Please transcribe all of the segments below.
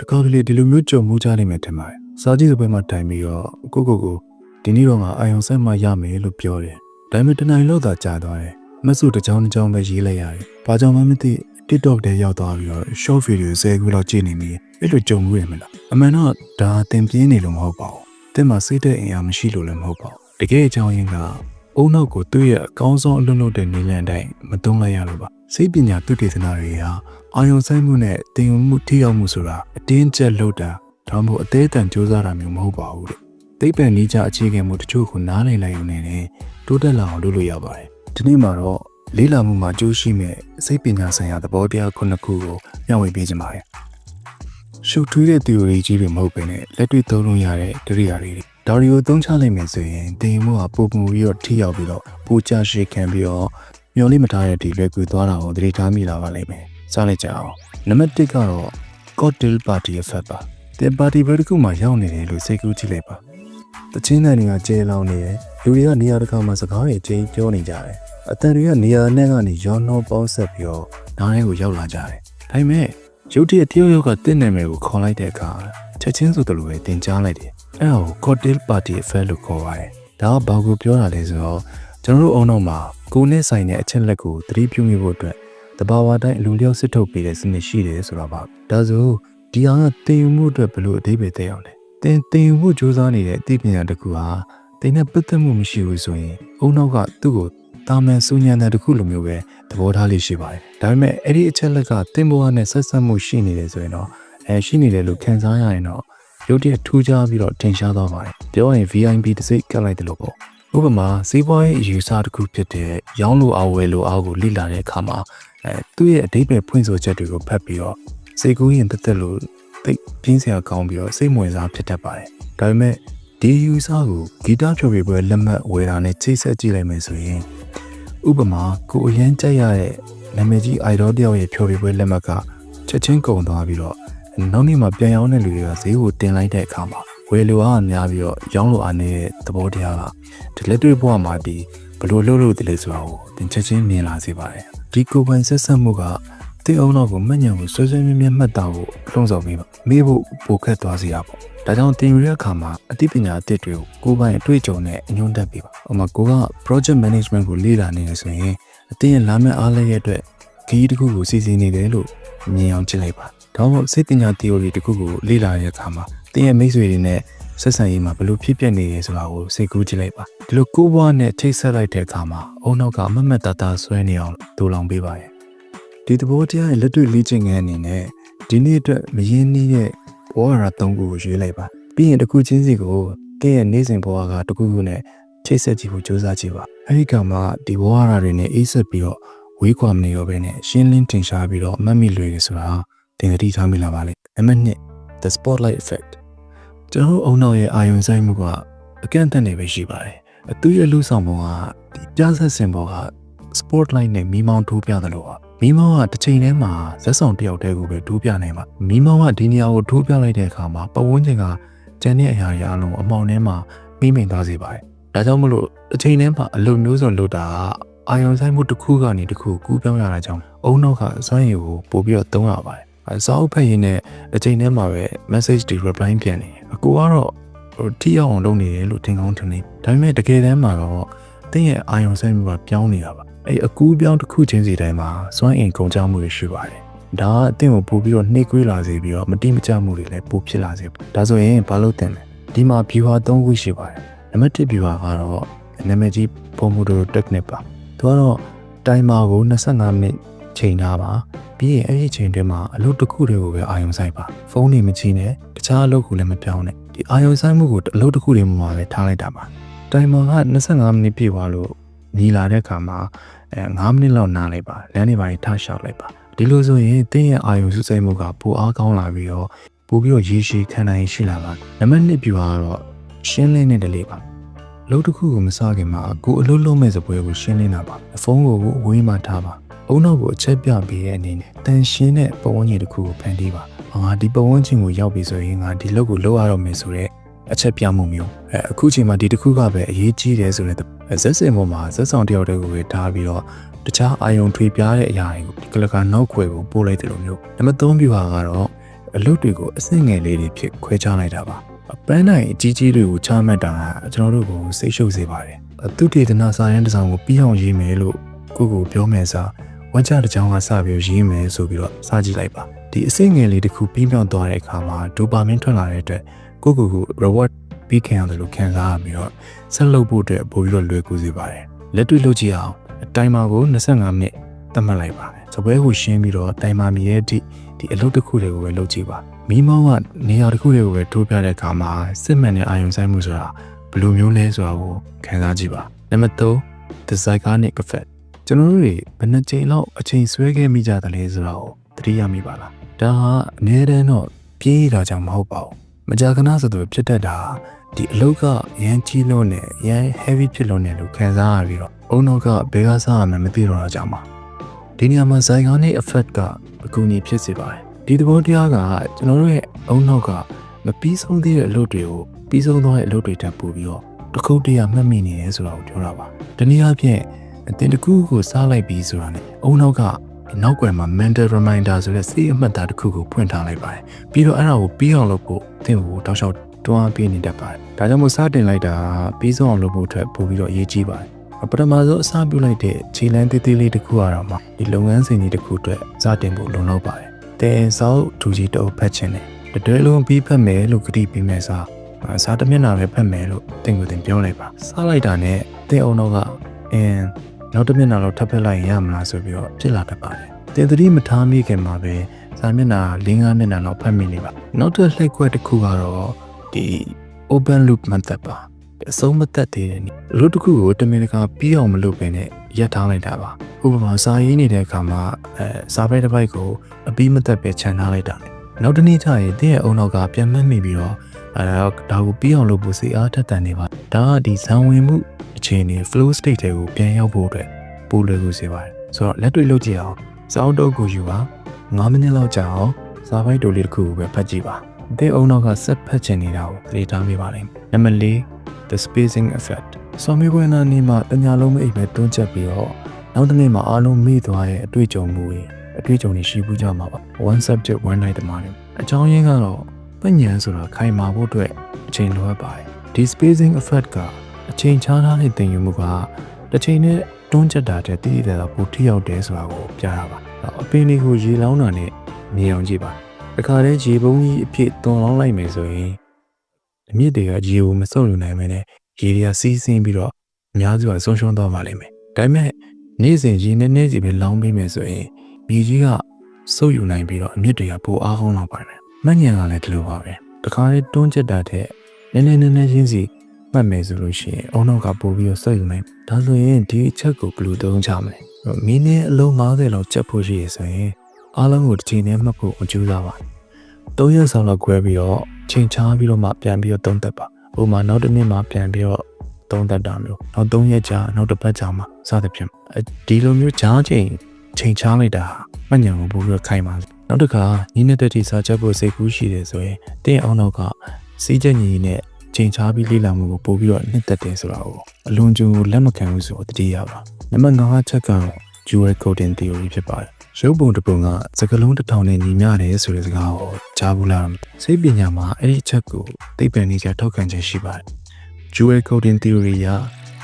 တခါတလေဒီလိုမျိုးကြုံမှုကြနိုင်မယ်ထင်ပါတယ်စားကြည့်စပွဲမှာတိုင်ပြီးတော့ကိုကိုကိုဒီနေ့တော့ငါအာယုံဆိုင်မှရမယ်လို့ပြောတယ်ဒါပေမဲ့တနိုင်လောက်သာကြာသွားတယ်မဆုတစ်ချောင်းတစ်ချောင်းပဲရေးလိုက်ရတယ်ဘာကြောင့်မှမသိ TikTok ထဲရောက်သွားပြီးတော့ short video 10ခုလောက်ကြည့်နေမိအဲ့လိုကြုံမှုရမလားအမှန်တော့ဒါသင်ပြင်းနေလို့မဟုတ်ပါဘူးတင်မှာစိတ်တဲ့အင်အားမရှိလို့လည်းမဟုတ်ပါဘူးတကယ်အကြောင်းရင်းကအုံနောက်ကိုသူ့ရဲ့အကောင်းဆုံးအလွတ်လွတ်တဲ့နည်းလမ်းအတိုင်းမသုံးလိုက်ရလို့ပါ စိတ်ပညာသူတေသနာတွေဟာအာယုံဆိုင်မှုနဲ့တင်ယူမှုထိရောက်မှုဆိုတာအတင်းကျပ်လုပ်တာဒါမှမဟုတ်အသေးအတန်စ조사တာမျိုးမဟုတ်ပါဘူးလို့သိပ္ပံနည်းကျအခြေခံမှုတချို့ကိုနားလည်လိုက်ရုံနဲ့လည်းတိုးတက်လာအောင်လုပ်လို့ရပါတယ်ဒီနေ့မှာတော့လေးလာမှုမှာအကျိုးရှိမဲ့စိတ်ပညာဆိုင်ရာသဘောတရားခုနှစ်ခုကိုမျှဝေပေးခြင်းပါတယ်ရှုပ်ထွေးတဲ့ theory ကြီးတွေမဟုတ်ဘဲနဲ့လက်တွေ့သုံးလို့ရတဲ့ဒရိယာတွေဒါတွေကိုသုံးချလိုက်မယ်ဆိုရင်တင်ယူမှုကပုံပုံပြီးတော့ထိရောက်ပြီးတော့ပိုချရှိခံပြီးတော့ မျောလေးမထားတဲ့ဒီလွယ်ကူသွားတာကိုသတိထားမိလာပါလိမ့်မယ်။စားလိုက်ကြအောင်။နံပါတ်1ကတော့ cocktail party effect ပါ။တင်ပါတီဘယ်တစ်ခုမှရောက်နေတယ်လို့စိတ်ကူးကြည့်လိုက်ပါ။တချင်းတန်တွေကကျဲလောင်နေတယ်။လူတွေကနေရာတစ်ခါမှစကားတွေချင်းပြောနေကြတယ်။အတန်တွေကနေရာနဲ့ကနေရောနှောပေါင်းဆက်ပြီးတော့နားထဲကိုရောက်လာကြတယ်။ဒါပေမဲ့ရုတ်တရက်တယောက်ယောက်ကတင့်နာမည်ကိုခေါ်လိုက်တဲ့အခါချက်ချင်းဆိုသလိုပဲတင်ကြားလိုက်တယ်။အဲ့ဒါကို cocktail party effect လို့ခေါ်ပါတယ်။ဒါကဘာကိုပြောတာလဲဆိုတော့ ကျွန်တော်တို့အုံနောက်မှာကိုယ်နဲ့ဆိုင်တဲ့အချက်လက်ကိုသတိပြုမိဖို့အတွက်တဘာဝတိုင်းအလိုလျောက်စစ်ထုတ်ပေးတဲ့စနစ်ရှိတယ်ဆိုတာပါဒါဆိုဒီဟာကတင်ယူမှုအတွက်ဘယ်လိုအသေးပဲတဲ့အောင်လဲတင်တင်ယူမှုစူးစမ်းနေတဲ့အသိပညာတစ်ခုဟာတင်နဲ့ပတ်သက်မှုမရှိဘူးဆိုရင်အုံနောက်ကသူ့ကိုတာမန်စူညံတဲ့တစ်ခုလိုမျိုးပဲသဘောထားလေးရှိပါတယ်ဒါပေမဲ့အဲ့ဒီအချက်လက်ကတင်ပေါ်နဲ့ဆက်ဆက်မှုရှိနေတယ်ဆိုရင်တော့အဲရှိနေတယ်လို့ခံစားရရင်တော့ရုပ်တရက်ထူးခြားပြီးတော့ထင်ရှားသွားပါတယ်ပြောရင် VIP တစ်စိတ်ကတ်လိုက်တယ်လို့ပေါ့ ဥပမာစီးပွားရေးအယူဆတစ်ခုဖြစ်တဲ့ရောင်းလို့အားဝယ်လို့အားကိုလိလာတဲ့အခါမှာအဲသူ့ရဲ့အဓိပ္ပာယ်ဖွင့်ဆိုချက်တွေကိုဖတ်ပြီးတော့စိတ်ကူးရင်တက်တက်လို့သိပြင်းစရာကောင်းပြီးတော့စိတ်ဝင်စားဖြစ်တတ်ပါတယ်။ဒါပေမဲ့ဒီယူဆကိုဂီတဖြော်ပြပွဲလက်မှတ်ဝယ်တာနဲ့ချိတ်ဆက်ကြည့်လိုက်မယ်ဆိုရင်ဥပမာကိုအရန်ကြက်ရတဲ့နာမည်ကြီး idol တယောက်ရဲ့ဖြော်ပြပွဲလက်မှတ်ကချက်ချင်းကုန်သွားပြီးတော့နောက်နေ့မှာပြန်ရောင်းတဲ့လူတွေကဈေးကိုတင်လိုက်တဲ့အခါမှာ ဝယ်လိုအားများပြီးတော့ရောင်းလိုအားနေတဲ့သဘောတရားကဒီလက်တွေ့ဘဝမှာဒီဘယ်လိုလုပ်လို့တလဲဆိုတာကိုသင်ချက်ချင်းမြင်လာစေပါတယ်ဒီကိုယ်ပိုင်ဆက်ဆက်မှုကတင်းအောင်တော့ကိုမညံကိုဆွဲဆွဲမြဲမြဲမှတ်တာကိုလှုံ့ဆော်ပေးပါမေးဖို့ပိုခက်သွားစေရပေါ့ဒါကြောင့်တင်ယူတဲ့အခါမှာအသိပညာအသစ်တွေကိုကိုယ်ပိုင်အတွေ့အကြုံနဲ့အညွှန်းတက်ပေးပါဥပမာကိုက project management ကိုလေ့လာနေရဆိုရင်အတင်းရဲ့လာမယ့်အားလည်းရဲ့အတွက်ခရီးတစ်ခုကိုစီစဉ်နေတယ်လို့မြင်အောင်ကြည့်လိုက်ပါ ဒါမှမဟုတ်စိတ်ပညာ theory တစ်ခုကိုလေ့လာတဲ့အခါမှာတင်းရဲ့မိတ်ဆွေတွေနဲ့ဆက်ဆံရေးမှာဘလို့ဖြစ်ပျက်နေရဲဆိုတာကိုစိတ်ကူးကြည့်လိုက်ပါဒီလိုကိုးဘွားနဲ့ထိတ်ဆက်လိုက်တဲ့အခါမှာအုံနောက်ကအမတ်မတ်တတဆွဲနေအောင်ဒူလောင်ပေးပါရဲ့ဒီသဘောတရားရဲ့လက်တွေ့လေ့ကျင့်ခန်းအနေနဲ့ဒီနေ့အတွက်မရင်းနှီးတဲ့ဘောရသုံးခုကိုရွေးလိုက်ပါပြီးရင်တစ်ခုချင်းစီကိုကဲ့ရဲ့နေ့စဉ်ဘဝကတစ်ခုခုနဲ့ချိတ်ဆက်ကြည့်ဖို့ကြိုးစားကြည့်ပါအဲဒီကမှဒီဘောရတွေနဲ့အေးဆက်ပြီးတော့ဝေးကွာမနေရောပဲနဲ့ရှင်းလင်းထင်ရှားပြီးတော့အမှတ်မိလွယ်ရဆိုတာ တင်သတိထားမိလာပါလိမ့်နံပါတ်1 the spotlight effect ကျွန်တော်အုံနောက်ရဲ့အာယုံဆိုင်မှုကအကန့်အသတ်နေပဲရှိပါတယ်အသူရဲ့လူဆောင်ပုံကဒီပြဆက်စင်ပေါ်က spotlight နဲ့မီးမောင်းထိုးပြတယ်လို့ပါမီးမောင်းကတစ်ချိန်တည်းမှာဇက်ဆောင်တစ်ယောက်တည်းကိုပဲထိုးပြနိုင်ပါမီးမောင်းကဒီနေရာကိုထိုးပြလိုက်တဲ့အခါမှာပဝန်းကျင်ကကျန်တဲ့အရာတွေအလုံးအမောင်ထဲမှာမိမိန်သွားစေပါတယ်ဒါကြောင့်မလို့တစ်ချိန်တည်းမှာအလိုမျိုးစုံလုပ်တာအာယုံဆိုင်မှုတစ်ခုကနေတစ်ခုကူးပြောင်းရတာကြောင့်အုံနောက်ကစွမ်းရည်ကိုပို့ပြီးတော့သုံးရပါတယ်အ စာအုပ်ဖတ်ရင်းနဲ့တစ်ချိန်တည်းမှာပဲ message တွေ reply ပြန်နေအကူကတော့ဟိုထိရောက်အောင်လုပ်နေတယ်လို့ထင်ကောင်းထင်နေဒါပေမဲ့တကယ်တမ်းမှာတော့တင်းရဲ့အာယုံဆိုင်မှုကပြောင်းနေတာပါအဲ့အကူပြောင်းတစ်ခုချင်းစီတိုင်းမှာစွမ်းအင်ကုန်ကြမှုတွေရှိပါတယ်ဒါကအသင်ကိုပို့ပြီးတော့နှိပ်ကွေးလာစေပြီးတော့မတိမကျမှုတွေလည်းပိုဖြစ်လာစေဒါဆိုရင်ဘာလို့တင်လဲဒီမှာ viewer 3ခုရှိပါတယ်နံပါတ်1 viewer ကတော့နာမည်ကြီး Pomodoro technique ပါသူကတော့ timer ကို25မိနစ် ချိန်ထားပါပြီးရင်အဲ့ဒီချိန်တွင်းမှာအလုပ်တစ်ခုတည်းကိုပဲအာရုံစိုက်ပါဖုန်းတွေမချိနဲ့တခြားအလုပ်ကိုလည်းမပြောင်းနဲ့ဒီအာရုံစိုက်မှုကိုအလုပ်တစ်ခုတည်းမှာပဲထားလိုက်တာပါတိုင်မာက25မိနစ်ပြည့်သွားလို့ညီလာတဲ့အခါမှာအဲ9မိနစ်လောက်နားလိုက်ပါလမ်းတွေပါထားလျှောက်လိုက်ပါဒီလိုဆိုရင်တင်းရဲ့အာရုံစုစိတ်မှုကပိုအားကောင်းလာပြီးတော့ပိုပြီးတော့ရေရှည်ခံနိုင်ရှိလာပါနံပါတ်1ပြူကတော့ရှင်းလင်းတဲ့တလေးပါလုံးတစ်ခုကိုမစားခင်မှာကိုအလုပ်လုပ်မဲ့စပွဲကိုရှင်းလင်းတာပါဖုန်းကိုဝေးမှထားပါ အုံနောက်ကိုအချက်ပြပေးတဲ့အနေနဲ့တန်ရှင်းတဲ့ပတ်ဝန်းကျင်တစ်ခုကိုဖန်တီးပါ။ငါဒီပတ်ဝန်းကျင်ကိုရောက်ပြီဆိုရင်ငါဒီလုပ်ကိုလုပ်ရတော့မယ်ဆိုတော့အချက်ပြမှုမျိုးအဲအခုချိန်မှာဒီတစ်ခုကပဲအရေးကြီးတယ်ဆိုတဲ့ဇက်စင်ပေါ်မှာဇက်ဆောင်တယောက်တည်းကိုပဲထားပြီးတော့တခြားအာယုံထွေပြားတဲ့အရာတွေကိုဒီကလကနောက်ခွဲကိုပို့လိုက်တယ်လို့မျိုးနံပါတ်3ပြပါကတော့အလုပ်တွေကိုအဆင့်ငယ်လေးတွေဖြစ်ခွဲခြားလိုက်တာပါအပန်းနိုင်အကြီးကြီးတွေကိုချမှတ်တာကကျွန်တော်တို့ကိုစိတ်ရှုပ်စေပါတယ်အသူတေသနာစာရန်တစ်စောင်ကိုပြီးအောင်ရေးမယ်လို့ကိုကိုပြောမယ်စား ဝကြတစ်ကြောင်ကစပြီးရေးမယ်ဆိုပြီးတော့စကြည့်လိုက်ပါဒီအဆင့်ငယ်လေးတစ်ခုပြီးမြောက်သွားတဲ့အခါမှာဒိုပါမင်းထွက်လာတဲ့အတွက်ကိုကိုကို reward ပြီးခံရတယ်လို့ခံစားရပြီးတော့ဆက်လုပ်ဖို့အတွက်ပို့ပြီးတော့လွယ်ကူစေပါတယ်လက်တွေ့လုပ်ကြည့်အောင်တိုင်မာကို25မိနစ်သတ်မှတ်လိုက်ပါတယ်စပွဲကိုရှင်းပြီးတော့တိုင်မာမြည်ရဲ့အထိဒီအလုပ်တစ်ခုတွေကိုပဲလုပ်ကြည့်ပါမိမောင်းကနေရာတစ်ခုတွေကိုပဲထိုးပြတဲ့အခါမှာစစ်မှန်တဲ့အာရုံစိုက်မှုဆိုတာဘယ်လိုမျိုးလဲဆိုတာကိုခံစားကြည့်ပါနံပါတ်3 the zygarnic effect ကျွန်တော်တို့တွေဘယ်နှကြိမ်လောက်အချိန်ဆွဲခဲ့မိကြတယ်လဲဆိုတာကိုသတိရမိပါလားဒါဟာအနည်းတန်းတော့ပြေးတာကြောင့်မဟုတ်ပါဘူးမကြာခဏဆိုသူဖြစ်တတ်တာဒီအလုတ်ကရမ်းကြီးလို့နဲ့ရမ်း heavy ဖြစ်လို့နဲ့လို့ခံစားရပြီးတော့အုံနောက်ကဘယ်ကစားရမှန်းမသိတော့တာကြောင့်ပါဒီနေရာမှာ zygarnic effect ကအကူအညီဖြစ်စေပါတယ်ဒီသဘောတရားကကျွန်တော်တို့ရဲ့အုံနောက်ကမပြီးဆုံးသေးတဲ့အလုပ်တွေကိုပြီးဆုံးသွားတဲ့အလုပ်တွေတက်ပို့ပြီးတော့တစ်ခုတည်းရမှတ်မိနေတယ်ဆိုတာကိုပြောတာပါဒီနည်းအားဖြင့် အတင်တစ်ခုကိုစားလိုက်ပြီးဆိုတာနဲ့အုံနောက်ကနောက်ွယ်မှာ mental reminder ဆိုတဲ့စိတ်အမှတ်သားတစ်ခုကိုဖွင့်ထားလိုက်ပါတယ်ပြီးတော့အဲ့ဒါကိုပြီးအောင်လုပ်ဖို့သင်ကိုတောက်လျှောက်တွန်းအားပေးနေတတ်ပါတယ်ဒါကြောင့်မို့စတင်လိုက်တာပြီးဆုံးအောင်လုပ်ဖို့အတွက်ပို့ပြီးတော့အရေးကြီးပါတယ်ပထမဆုံးအစပြုလိုက်တဲ့ခြေလမ်းသေးသေးလေးတစ်ခုကတော့မှဒီလုပ်ငန်းစဉ်ကြီးတစ်ခုအတွက်စတင်ဖို့လုံလောက်ပါတယ်တဲဆောက်ဒူကြီးတော့ဖတ်ခြင်းနဲ့တတွဲလုံးပြီးဖတ်မယ်လို့ကတိပေးမယ်စားစားတစ်မျက်နှာပဲဖတ်မယ်လို့တင်ကိုတင်ပြောလိုက်ပါစားလိုက်တာနဲ့တင်အောင်တော့ကအင်း နောက်တစ်မျက်နှာလောက်ထပ်ဖက်လိုက်ရင်ရမလားဆိုပြီးတော့ဖြစ်လာတတ်ပါတယ်တင်သတိမထားမိခင်မှာပဲစာမျက်နှာ၄၅မျက်နှာလောက်ဖတ်မိနေပါနောက်တစ်လှည့်ခွက်တစ်ခုကတော့ဒီ open loop method ပါအဆုံးမသက်သေးတဲ့နေ့လူတစ်ခုကိုတမင်တကာပြီးအောင်မလုပ်ဘဲနဲ့ရပ်ထားလိုက်တာပါဥပမာစာရေးနေတဲ့အခါမှာအဲစာပိုက်တစ်ပိုက်ကိုအပြီးမသက်ပဲခြံထားလိုက်တာလေနောက်တနေ့ကျရင်တင်းရဲ့အုံနောက်ကပြန်မှတ်မိပြီးတော့အဲဒါကိုပြီးအောင်လုပ်ဖို့စိတ်အားထက်သန်နေပါဒါကဒီဇံဝင်မှု အခြေအနေ flow state တွေကိုပြန်ရောက်ဖို့အတွက်ပိုလွယ်ကူစေပါတယ်ဆိုတော့လက်တွေ့လုပ်ကြည့်အောင်စောင်းတုပ်ကိုယူပါ9မိနစ်လောက်ကြာအောင်စာပိုက်တိုလေးတစ်ခုကိုပဲဖတ်ကြည့်ပါတင်းအုံနောက်ကဆက်ဖတ်ချင်နေတာကိုသတိထားမိပါလိမ့်မယ်နံပါတ်၄ the spacing effect ဆောင်းမီပွဲနာနေမှာတညာလုံးမအိပ်ပဲတွန်းချက်ပြီးတော့နောက်တစ်နေ့မှာအားလုံးမေ့သွားရဲ့အတွေ့အကြုံမှုတွေအတွေ့အကြုံတွေရှိဘူးကြမှာပါ one subject one night တမားတယ်အကြောင်းရင်းကတော့ပညာဆိုတာခိုင်မာဖို့အတွက်အချိန်လိုအပ်ပါတယ်ဒီ spacing effect က အချိန်ခြားထားတဲ့သင်ယူမှုကတစ်ချိန်နဲ့တွန်းချက်တာတဲ့တည်တည်တာပိုထိရောက်တယ်ဆိုတာကိုပြတာပါအပင်လေးကိုရေလောင်းတာနဲ့မြင်အောင်ကြည့်ပါတခါတည်းရေပုံးကြီးအဖြစ်တွန်းလောင်းလိုက်မယ်ဆိုရင်အမြင့်တွေကရေကိုမစုပ်ယူနိုင်မနဲ့ရေတွေကစီးဆင်းပြီးတော့အများစုကဆုံးရှုံးသွားပါလိမ့်မယ်ဒါပေမဲ့နေ့စဉ်ရေနဲ့နေ့စီပဲလောင်းပေးမယ်ဆိုရင်မြေကြီးကစုပ်ယူနိုင်ပြီးတော့အမြင့်တွေကပိုအားကောင်းတော့ပါတယ်မှတ်ဉာဏ်ကလည်းဒီလိုပါပဲတခါလေးတွန်းချက်တာတဲ့နည်းနည်းနည်းနည်းချင်းစီ မှတ်မယ်ဆိုလို့ရှိရင်အုံနောက်ကပို့ပြီးတော့စုပ်ယူနိုင်ဒါဆိုရင်ဒီအချက်ကိုဘယ်လိုသုံးချမလဲမင်းနဲ့အလုံး90လောက်ချက်ဖို့ရှိရဆိုရင်အားလုံးကိုတစ်ချိန်နဲ့မှတ်ဖို့အကျိုးစားပါ3ရက်ဆောင်လောက်ခွဲပြီးတော့ချိန်ချားပြီးတော့မှပြန်ပြီးတော့သုံးသက်ပါဥပမာနောက်တစ်နေ့မှပြန်ပြီးတော့သုံးသက်တာမျိုးနောက်3ရက်ကြာနောက်တစ်ပတ်ကြာမှစသဖြင့်ဒီလိုမျိုးကြားချိန်ချိန်ချားလိုက်တာမှတ်ဉာဏ်ကိုပို့ပြီးတော့ခိုင်ပါနောက်တစ်ခါညီနေတဲ့တိစာချက်ဖို့စိတ်ကူးရှိတယ်ဆိုရင်တင်းအောင်နောက်ကစီးချက်ညီနဲ့ ချိန်ချားပြီးလေ့လာမှုကိုပို့ပြီးတော့နှစ်သက်တယ်ဆိုတာကိုအလွန်ကျူလက်မခံဘူးဆိုတော့တတိယပါနံပါတ်5ချက်ကတော့ dual coding theory ဖြစ်ပါတယ်ရုပ်ပုံတစ်ပုံကစကလုံးတစ်ထောင်နဲ့ညီမျှတယ်ဆိုတဲ့စကားကိုကြားဘူးလားစိတ်ပညာမှာအဲ့ဒီချက်ကိုသိပ္ပံနည်းကျထောက်ခံချက်ရှိပါတယ် dual coding theory က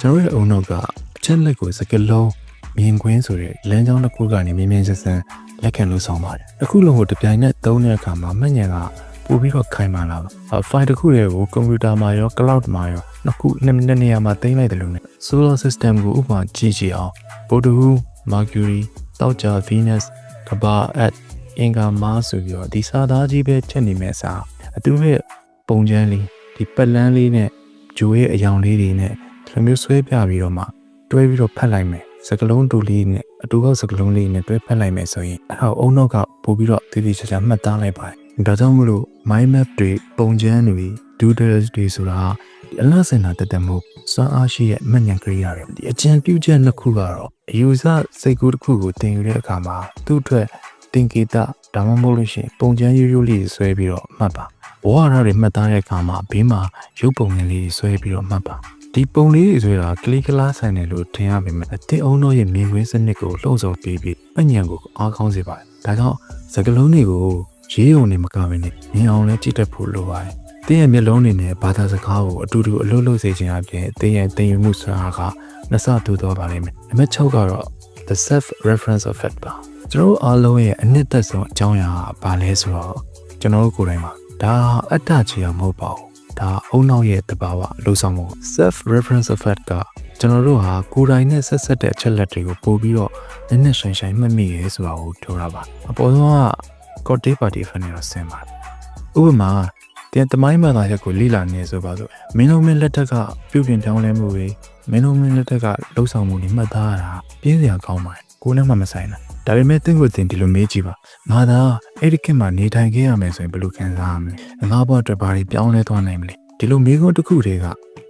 ကျွန်တော်ရဲ့အုံနောက်ကအချက်လက်ကိုစကလုံးမြင်ကွင်းဆိုတဲ့လမ်းကြောင်းတစ်ခုကနေမြင်မြင်ဆန်းဆန်းလက်ခံလို့ဆောင်ပါတယ်အခုလုံးကိုတပြိုင်နက်သုံးတဲ့အခါမှာမှတ်ဉာဏ်က ပို့ပြီးတော့ခိုင်မာလာပါ။ file တစ်ခုတွေကိုကွန်ပျူတာမှာရော cloud မှာရောနှစ်ခုနှစ်နေရာမှာတင်လိုက်တယ်လို့ね solar system ကိုဥပမာကြည့်ကြည့်အောင် Pluto Mercury တောက်ကြ Venus ကမ္ဘာအက်အင်္ဂါမဆိုပြီးတော့ဒီစာသားကြီးပဲချက်နေမဲ့စာအတူရဲ့ပုံချမ်းလေးဒီပတ်လန်းလေးနဲ့ဂျိုးရဲ့အယောင်လေးတွေနဲ့ဒီလိုမျိုးဆွဲပြပြီးတော့မှတွဲပြီးတော့ဖတ်လိုက်မယ်စကလုံးတူလေးနဲ့အတူကောက်စကလုံးလေးနဲ့တွဲဖက်လိုက်မယ်ဆိုရင်အဲ့ဒါအုံနောက်ကပို့ပြီးတော့တည်တည်ချာချာမှတ်သားလိုက်ပါတယ် ဒါကြောင့်မလို့ mind map တွေပုံချမ်းတွေ doodles တွေဆိုတာအလားစင်တာတက်တက်မှုစွမ်းအားရှိရဲ့မှတ်ဉာဏ်ကရိယာတွေဒီအကျဉ်ပြုချက်နှစ်ခုကတော့အယူဆစိတ်ကူးတစ်ခုကိုတင်ယူတဲ့အခါမှာသူ့အတွက်တင်ကေတဒါမှမဟုတ်လို့ရှိရင်ပုံချမ်းရိုးရိုးလေးဆွဲပြီးတော့မှတ်ပါဘဝရတွေမှတ်သားတဲ့အခါမှာဘေးမှာရုပ်ပုံငယ်လေးဆွဲပြီးတော့မှတ်ပါဒီပုံလေးတွေဆိုတာကလီကလားဆိုင်တယ်လို့ထင်ရပေမဲ့တင်အောင်တော့ရဲ့မြင်ကွင်းစနစ်ကိုလှုံ့ဆော်ပေးပြီးပညာကိုအားကောင်းစေပါတယ်။ဒါကြောင့်စကလုံးတွေကို ရေးုံနေမကဘဲနဲ့မြင်အောင်လည်းကြည့်တတ်ဖို့လိုပါတယ်။တင်းရဲ့မျက်လုံးတွေနဲ့ဘာသာစကားကိုအတူတူအလုပ်လုပ်စေခြင်းအပြင်တင်းရဲ့တင်ယူမှုဆိုတာကနှစ်ဆတူတော့ပါလိမ့်မယ်။နံပါတ်6ကတော့ the self reference effect ပါ။ကျွန်တော်အားလုံးရဲ့အနှစ်သက်ဆုံးအကြောင်းအရာကဘာလဲဆိုတော့ကျွန်တော်တို့ကိုယ်တိုင်ပါဒါအတ္တချီရမဟုတ်ပါဘူး။ဒါအုံနောက်ရဲ့တဘာဝလှုပ်ဆောင်မှု self reference effect ကကျွန်တော်တို့ဟာကိုယ်တိုင်နဲ့ဆက်ဆက်တဲ့အချက်လက်တွေကိုပို့ပြီးတော့နည်းနည်းဆိုင်ဆိုင်မှတ်မိရဲဆိုတာကိုပြောတာပါအပေါ်ဆုံးက Corte Party ဖက်နေတော့ဆင်ပါတယ်ဥပမာတင်တမိုင်းမှန်တာရက်ကိုလိလာနေဆိုပါစို့မင်းတို့မင်းလက်ထက်ကပြုပြင်ပြောင်းလဲမှုတွေမင်းတို့မင်းလက်ထက်ကလှုပ်ဆောင်မှုတွေမှတ်သားရတာပြင်းစရာကောင်းပါတယ်ကိုယ်နဲ့မှမဆိုင်တာဒါပေမဲ့တင့်ကိုတင်ဒီလိုမေးကြည့်ပါငါသာအဲ့ဒီခေတ်မှာနေထိုင်ခဲ့ရမယ်ဆိုရင်ဘယ်လိုခံစားရမလဲငါဘဝအတွက်ဘာတွေပြောင်းလဲသွားနိုင်မလဲဒီလိုမေးခွန်းတစ်ခုတည်းက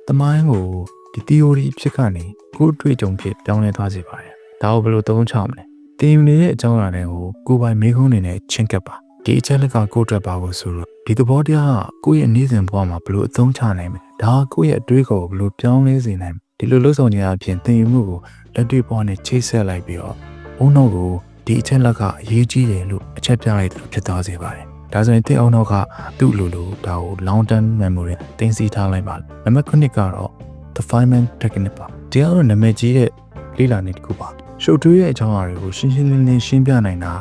တမိုင်းကိုဒီ theory ဖြစ်ကနေကိုယ်တွေ့ကြုံဖြစ်ပြောင်းလဲသွားစေပါတယ်ဒါကိုဘယ်လိုသုံးချမလဲ တင်ယူနေတဲ့အကြောင်းအရာတွေကိုကိုယ်ပိုင်မေးခွန်းတွေနဲ့ချင်းကပ်ပါဒီအချက်လက်ကကိုယ့်အတွက်ပါဖို့ဆိုတော့ဒီသဘောတရားကကိုယ့်ရဲ့အနည်းစဉ်ဘဝမှာဘယ်လိုအသုံးချနိုင်မလဲဒါကကိုယ့်ရဲ့အတွေးကိုဘယ်လိုပြောင်းလဲစေနိုင်မလဲဒီလိုလှုပ်ဆောင်ခြင်းအပြင်သင်ယူမှုကိုလက်တွေ့ဘဝနဲ့ချိတ်ဆက်လိုက်ပြီးတော့ဘုံတော့ကိုဒီအချက်လက်ကအရေးကြီးတယ်လို့အချက်ပြလိုက်တယ်လို့ဖြစ်သွားစေပါတယ်ဒါဆိုရင်သင်အောင်တော့ကသူ့လိုလိုဒါကို long term memory တင်စီထားလိုက်ပါနံပါတ်9ကတော့ the Feynman technique ပါဒီကတော့နာမည်ကြီးတဲ့လေ့လာနေတစ်ခုပါ ရှုပ်ထွေးတဲ့အကြောင်းအရာတွေကိုရှင်းရှင်းလင်းလင်းရှင်းပြနိုင်တာ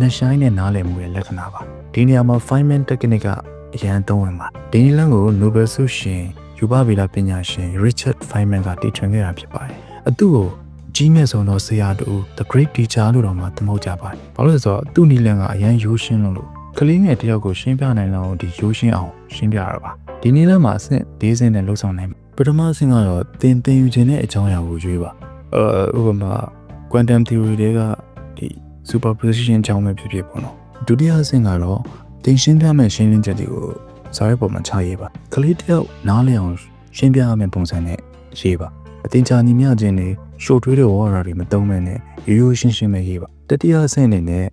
နှဆိုင်တဲ့နားလည်မှုရဲ့လက္ခဏာပါဒီနေရာမှာ Feynman technique ကအရန်သုံးဝင်ပါဒီနည်းလမ်းကို Nobel ဆုရှင်ယူပဗေဒပညာရှင် Richard Feynman ကတည်ထွင်ခဲ့တာဖြစ်ပါတယ်အတူကိုကြီးမြတ်ဆုံးသောဆရာတူ The Great Teacher လို့တော့မှသမုတ်ကြပါတယ်ဘာလို့လဲဆိုတော့သူ့နီလန်ကအရန်ရိုးရှင်းလို့လို့ကလေးငယ်တယောက်ကိုရှင်းပြနိုင်လောက်ဒီရိုးရှင်းအောင်ရှင်းပြရတာပါဒီနီလန်မှာအဆင့်၄ဆင့်နဲ့လှုပ်ဆောင်နိုင်ပထမအဆင့်ကတော့သင်သင်ယူခြင်းတဲ့အကြောင်းအရာကိုရွေးပါအဲဥပမာ quantum theory တွေကဒီ superposition အကြောင်းပဲဖြစ်ဖြစ်ပေါ့နော်ဒုတိယအဆင့်ကတော့သင်ရှင်းပြမယ့်ရှင်းလင်းချက်တွေကိုစာရွက်ပေါ်မှာချရေးပါကလေးတယောက်နားလည်အောင်ရှင်းပြရမယ့်ပုံစံနဲ့ရေးပါအတင်ချာညီမျှခြင်းတွေရှို့ထွေးတဲ့ဝါရာတွေမတုံးမဲ့နဲ့ရိုးရိုးရှင်းရှင်းပဲရေးပါတတိယအဆင့်အနေနဲ့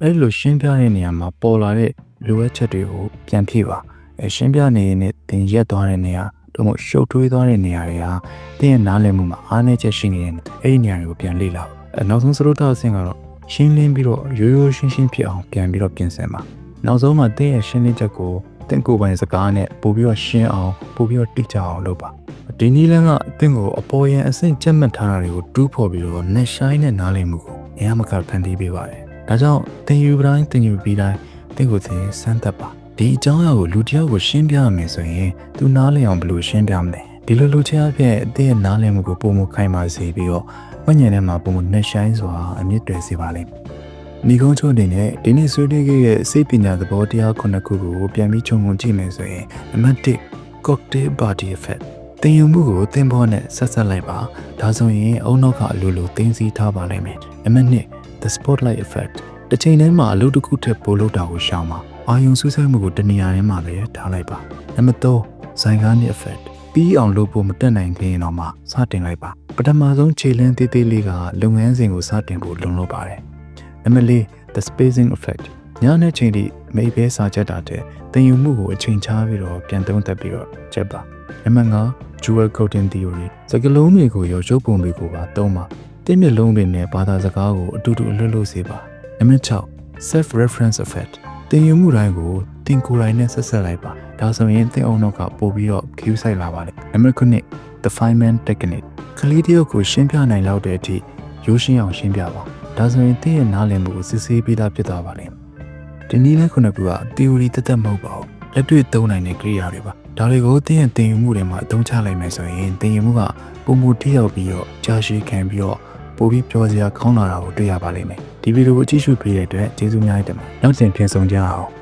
အဲ့လိုရှင်းပြတဲ့နေရာမှာပေါ်လာတဲ့လိုအပ်ချက်တွေကိုပြန်ဖြည့်ပါအဲရှင်းပြနေရင်သင်ရက်သွားတဲ့နေရာတို့မို့ရှုပ်ထွေးသွားတဲ့နေရာတွေဟာတင်းရဲ့နားလည်မှုမှာအားနည်းချက်ရှိနေတဲ့အဲ့ဒီနေရာတွေကိုပြန်လေ့လာအဲ နောက်ဆုံးစရုပ်သားအဆင့်ကတော့ရှင်းလင်းပြီးတော့ရိုးရိုးရှင်းရှင်းဖြစ်အောင်ပြန်ပြီးတော့ပြင်ဆင်ပါနောက်ဆုံးမှာတင်းရဲ့ရှင်းလင်းချက်ကိုတင့်ကိုယ်ပိုင်စကားနဲ့ပို့ပြီးတော့ရှင်းအောင်ပို့ပြီးတော့တိကျအောင်လုပ်ပါဒီနည်းလမ်းကအသင်ကိုအပေါ်ယံအဆင့်ချက်မှတ်ထားတာတွေကိုတူးဖော်ပြီးတော့ net shine နဲ့နားလည်မှုကိုအများမကဖန်တီးပေးပါတယ်ဒါကြောင့်သင်ယူတိုင်းသင်ယူပြီးတိုင်းတင့်ကိုသင်စမ်းသပ်ပါဒီအကြောင်းအရာကိုလူတစ်ယောက်ကိုရှင်းပြရမယ်ဆိုရင်သူနားလည်အောင်ဘယ်လိုရှင်းပြမလဲဒီလိုလူချင်းအဖြစ်အတဲ့နားလည်မှုကိုပုံမခိုင်းပါစေပြီးတော့ ဝိညာဉ်ထဲမှာပုံမနှက်ဆိုင်စွာအမြင့်တွယ်စေပါလိမ့်မယ်မိကုန်းချို့အနေနဲ့ဒီနေ့ဆွေးနွေးခဲ့တဲ့စိတ်ပညာသဘောတရားခုနှစ်ခုကိုပြန်ပြီးခြုံငုံကြည့်မယ်ဆိုရင်နံပါတ်1 cocktail party effect တင်ယူမှုကိုသင်ပေါ်နဲ့ဆက်ဆက်လိုက်ပါဒါဆိုရင်အုံနောက်ကအလိုလိုသိသိထားပါလိမ့်မယ်နံပါတ်2 the spotlight effect တစ်ချိန်တည်းမှာအလုပ်တစ်ခုထက်ပိုလုပ်တာကိုရှောင်ပါအာယုံစူးစိုက်မှုကိုတနေရာထဲမှာပဲထားလိုက်ပါနံပါတ်3ဇိုင်ကားနစ် effect ပြီးအောင်လုပ်ဖို့မတက်နိုင်ခင်တော့မှစတင်လိုက်ပါပထမဆုံးခြေလင်းသေးသေးလေးကလုပ်ငန်းစဉ်ကိုစတင်ဖို့လုံလောက်ပါတယ်နံပါတ်4 the spacing effect ညနေချိန်ထိမိဘစာချက်တာတဲ့တင်ယူမှုကိုအချိန်ချားပြီးတော့ပြန်သုံးသပ်ပြီးတော့ချက်ပါနံပါတ်5 dual coding theory စကလုံးတွေကိုရောရုပ်ပုံတွေကိုပါသုံးပါတင်းမြက်လုံးတွေနဲ့ဘာသာစကားကိုအတူတူအလွတ်လို့စေပါနံပါတ်6 self reference effect တင်ယူမှုတိုင်းကို တင်ကိုယ်တိုင်နဲ့ဆက်ဆက်လိုက်ပါဒါဆိုရင်သင်အောင်တော့ကပို့ပြီးတော့ queue ဆိုင်လာပါလေနံပါတ်9 the Feynman technique ကလေးတယောက်ကိုရှင်းပြနိုင်လောက်တဲ့အထိရိုးရှင်းအောင်ရှင်းပြပါဒါဆိုရင်သင်ရဲ့နားလည်မှုကိုစစ်ဆေးပြီးသားဖြစ်သွားပါလိမ့်မယ်ဒီနည်းလေးခုနှစ်ခုက theory တသက်မဟုတ်ပါဘူးလက်တွေ့သုံးနိုင်တဲ့ area တွေပါဒါတွေကိုသင်ရဲ့သင်ယူမှုတွေမှာအသုံးချလိုက်မယ်ဆိုရင်သင်ယူမှုကပုံမူတိရောက်ပြီးတော့ကြာရှည်ခံပြီးတော့ပိုပြီးပြောစရာကောင်းလာတာကိုတွေ့ရပါလိမ့်မယ်ဒီဗီဒီယိုကိုကြည့်ရှုပေးတဲ့အတွက်ကျေးဇူးများတင်ပါတယ်နောက်တင်ပြန်ဆောင်ကြအောင်